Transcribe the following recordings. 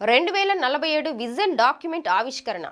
రెండు వేల నలభై ఏడు విజన్ డాక్యుమెంట్ ఆవిష్కరణ.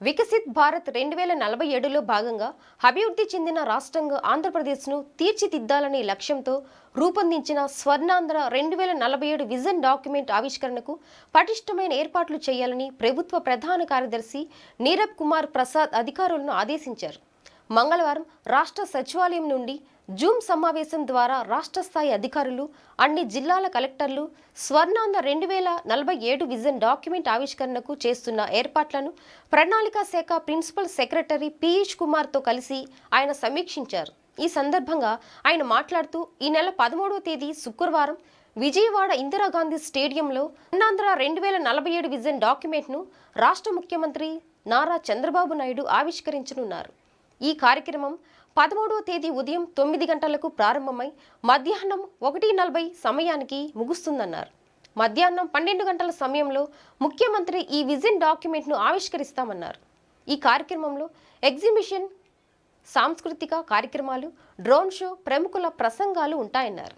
వికసిత్ భారత్ రెండు వేల నలభై ఏడులో భాగంగా అభివృద్ధి చెందిన రాష్ట్రంగా ఆంధ్రప్రదేశ్ను తీర్చిదిద్దాలనే లక్ష్యంతో రూపొందించిన స్వర్ణాంధ్ర రెండు వేల నలభై ఏడు విజన్ డాక్యుమెంట్ ఆవిష్కరణకు పటిష్టమైన ఏర్పాట్లు చేయాలని ప్రభుత్వ ప్రధాన కార్యదర్శి నీరబ్ కుమార్ ప్రసాద్ అధికారులను ఆదేశించారు. మంగళవారం రాష్ట్ర సచివాలయం నుండి జూమ్ సమావేశం ద్వారా రాష్ట్ర స్థాయి అధికారులు అన్ని జిల్లాల కలెక్టర్లు స్వర్ణాంధ్ర రెండు వేల నలభై ఏడు విజన్ డాక్యుమెంట్ ఆవిష్కరణకు చేస్తున్న ఏర్పాట్లను ప్రణాళికా శాఖ ప్రిన్సిపల్ సెక్రటరీ పీయూష్ కుమార్తో కలిసి ఆయన సమీక్షించారు. ఈ సందర్భంగా ఆయన మాట్లాడుతూ ఈ నెల పదమూడవ తేదీ శుక్రవారం విజయవాడ ఇందిరాగాంధీ స్టేడియంలో అన్నాంధ్ర రెండు వేల నలభై ఏడు విజన్ డాక్యుమెంట్ను రాష్ట్ర ముఖ్యమంత్రి నారా చంద్రబాబు నాయుడు ఆవిష్కరించనున్నారు. ఈ కార్యక్రమం పదమూడవ తేదీ ఉదయం తొమ్మిది గంటలకు ప్రారంభమై మధ్యాహ్నం ఒకటి నలభై సమయానికి ముగుస్తుందన్నారు. మధ్యాహ్నం పన్నెండు గంటల సమయంలో ముఖ్యమంత్రి ఈ విజన్ డాక్యుమెంట్ను ఆవిష్కరిస్తామన్నారు. ఈ కార్యక్రమంలో ఎగ్జిబిషన్ సాంస్కృతిక కార్యక్రమాలు డ్రోన్ షో ప్రముఖుల ప్రసంగాలు ఉంటాయన్నారు.